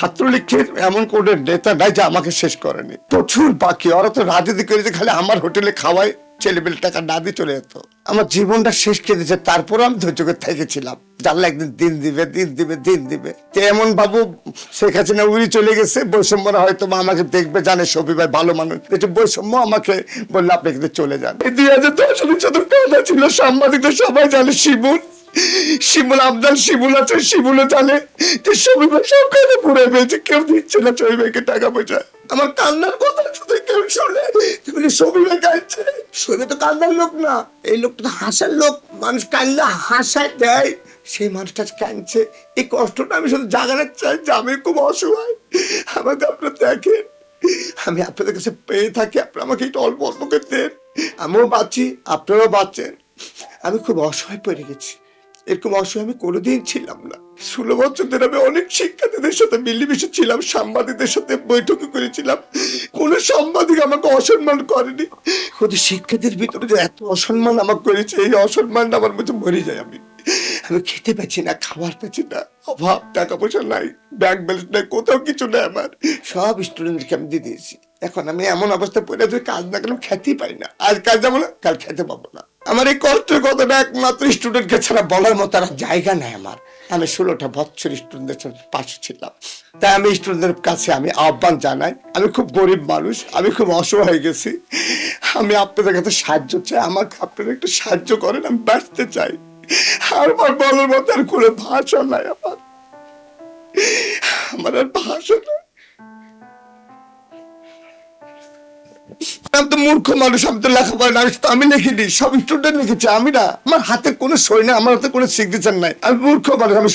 ছাত্রলীগের এমন কোনো নেতা নাই যে আমাকে শেষ করেনি। প্রচুর বাকি, ওরা তো রাজনীতি করেছে, খালি আমার হোটেলে খাওয়ায় ছেলেমেলে টাকা না দিয়ে চলে যেত। আমার জীবনটা শেষ কেটেছে তারপরে আমি ধৈর্য করে থেকেছিলাম জানলে একদিন দিন দিবে দিন দিবে দিন দিবে। এমন বাবু, শেখ হাসিনা উড়ি চলে গেছে, বৈষম্যরা হয়তো আমাকে দেখবে, জানে সবই ভাই ভালো মানুষ। দেখছে বৈষম্য আমাকে বললে, আপনি কিন্তু চলে যান। দুই হাজার দশ সালে যত ছিল, সাংবাদিকরা সবাই জানে শিবুল। শিমুল আবদাল শিমুল আছে শিমুলও জানে যে সবই সব কাজে পুরে ফেলছে কেউ দিচ্ছে না চই ভাইকে টাকা পয়সা। আমার কান্নার কথা শুধু কেউ শুনে। তুমি সবই ভাই কাঁদছে সবই তো কান্নার লোক না। এই লোকটা তো হাসার লোক। মানুষ কান্না হাসায় দেয়। সেই মানুষটা কাঁদছে। এই কষ্টটা আমি শুধু জাগাতে চাই যে আমি খুব অসহায়। আমাকে আপনারা দেখেন। আমি আপনাদের কাছে পেয়ে থাকি। আপনারা আমাকে একটু অল্প অল্প করে দেন। আমিও বাঁচি, আপনারাও বাঁচেন। আমি খুব অসহায় পড়ে গেছি। এরকম অসহায় আমি কোনোদিন ছিলাম না। ষোলো বছর ধরে আমি অনেক শিক্ষার্থীদের সাথে মিলেমিশে ছিলাম, সাংবাদিকদের সাথে বৈঠক করেছিলাম। কোনো সাংবাদিক আমাকে অসম্মান করেনি। শুধু শিক্ষার্থীর ভিতরে যে এত অসম্মান আমাকে করেছে, এই অসম্মানটা আমার মধ্যে মরে যায় আমি। আমি খেতে পাচ্ছি না, খাবার পাচ্ছি না, অভাব, টাকা পয়সা নাই ব্যাংক ব্যালেন্স নাই, কোথাও কিছু নাই আমার। সব স্টুডেন্টকে আমি দিয়ে দিয়েছি। এখন আমি এমন অবস্থা পড়ে আছি, কাজ না কেন খেতেই পারি না। আজ কাজ যাব না কাল খেতে পাবো না। আমার এই কষ্টের কথাটা একমাত্র স্টুডেন্টকে ছাড়া বলার মতো আর জায়গা নাই আমার। আমি ষোলোটা বছর স্টুডেন্টদের পাশে ছিলাম। তাই আমি স্টুডেন্টদের কাছে আমি আহ্বান জানাই। আমি খুব গরিব মানুষ, আমি খুব অসহায় হয়ে গেছি। আমি আপনাদের কাছে সাহায্য চাই, আমাকে আপনারা একটু সাহায্য করেন, আমি বাঁচতে চাই। আর আমার বলার মতো আর কোনো ভাষা নাই আমার। আমার আর ভাষা নাই। আমি তো মূর্খ মানুষ, আমি তো লেখাপড়া তো আমি লিখিনি সব স্টুডেন্ট আমি না। আমার হাতে কোনো সই না আমার হাতে কোনো সিগনেচার নাই। আমি মূর্খ মানুষ, আমি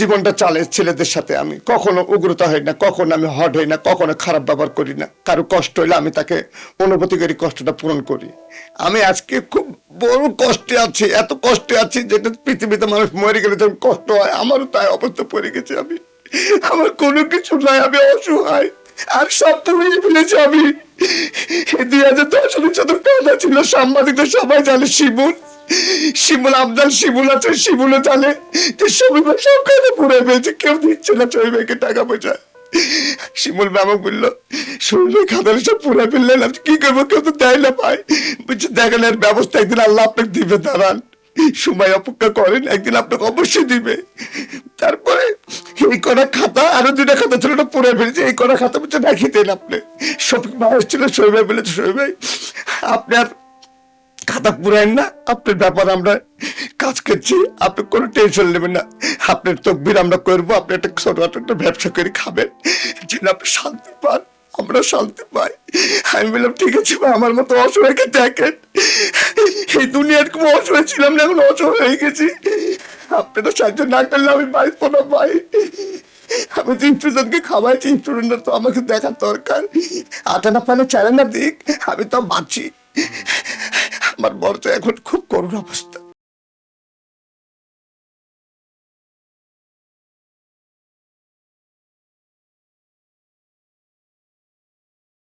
জীবনটা চালে ছেলেদের সাথে আমি। কখনো উগ্রতা হই না, কখনো আমি হট হই না, কখনো খারাপ ব্যবহার করি না। কারও কষ্ট হইলে আমি তাকে অনুভূতি করি কষ্টটা পূরণ করি। আমি আজকে খুব বড় কষ্টে আছি, এত কষ্টে আছি যেটা পৃথিবীতে মানুষ মরে গেলে যখন কষ্ট হয়, আমারও তাই অবস্থা পড়ে গেছে আমি। আমার কোনো কিছু নাই, আমি অসহায়। আর সব পুড়িয়ে ফেলেছি আমি। দুই হাজার দশ সালে যত কথা ছিল সাংবাদিকরা সবাই জানে শিমুল। শিমুল আবদাল শিমুল আছে শিমুলও জানে। যে সবই সব কাজে পুড়ে ফেলছে কেউ দিচ্ছে না চই ভাইকে টাকা পয়সা। শিমুল ম্যামও বলল শরীর খাতালে সব পুড়ে ফেললেন কি করব? কেউ তো দেয় না পাই বলছে, দেখেন, এর ব্যবস্থা একদিন আল্লাহ আপনাকে দিবে, দাঁড়ান। সময় অপেক্ষা করেন, একদিন আপনাকে অবশ্যই দিবে। তারপরে এই কটা খাতা, আরও দুটা খাতা ছিল ওটা পড়ে ফেলেছে। এই কটা খাতা বলছে দেখিয়ে দেন আপনি? শফিক ভাই ছিল শোয় ভাই বলেছে শোয় ভাই আপনার খাতা পুরায়েন না, আপনার ব্যাপার আমরা কাজ করছি, আপনি কোনো টেনশন নেবেন না। আপনার তকবির আমরা করব, আপনি একটা ছোট একটা ব্যবসা করে খাবেন, যেন আপনি শান্তি পান। আমরা শান্তি পাই। আমি বললাম, ঠিক আছে ভাই আমার মতো অসহায়কে দেখেন। এই দুনিয়ার খুব অসহায় ছিলাম না, এখন অসহায় হয়ে গেছি। আপনারা সাহায্য না করলে আমি বাঁচবো না, ভাই। আমি তো স্টুডেন্টকে খাওয়াইছি স্টুডেন্টরা তো আমাকে দেখার দরকার। আটা না পালে চালে না দিক, আমি তো বাঁচি। আমার বর্ষা এখন খুব করুণ অবস্থা।